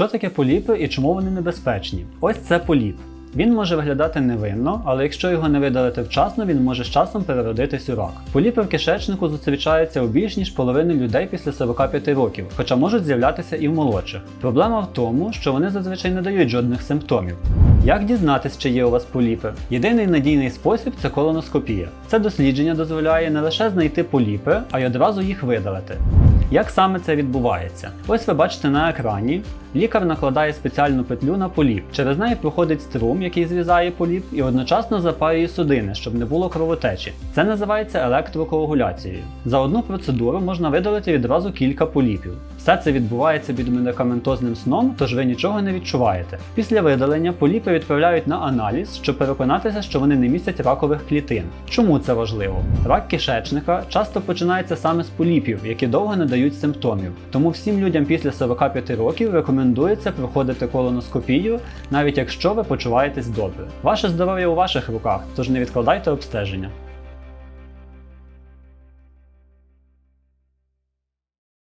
Що таке поліпи і чому вони небезпечні? Ось це поліп. Він може виглядати невинно, але якщо його не видалити вчасно, він може з часом переродитись у рак. Поліпи в кишечнику зустрічаються у більш ніж половини людей після 45 років, хоча можуть з'являтися і в молодших. Проблема в тому, що вони зазвичай не дають жодних симптомів. Як дізнатись, чи є у вас поліпи? Єдиний надійний спосіб це колоноскопія. Це дослідження дозволяє не лише знайти поліпи, а й одразу їх видалити. Як саме це відбувається? Ось ви бачите на екрані. Лікар накладає спеціальну петлю на поліп. Через неї проходить струм, який зрізає поліп, і одночасно запаює судини, щоб не було кровотечі. Це називається електрокоагуляцією. За одну процедуру можна видалити відразу кілька поліпів. Все це відбувається під медикаментозним сном, тож ви нічого не відчуваєте. Після видалення поліпи відправляють на аналіз, щоб переконатися, що вони не містять ракових клітин. Чому це важливо? Рак кишечника часто починається саме з поліпів, які довго не дають симптомів. Тому всім людям після 45 років рекомендується проходити колоноскопію, навіть якщо ви почуваєтесь добре. Ваше здоров'я у ваших руках, тож не відкладайте обстеження.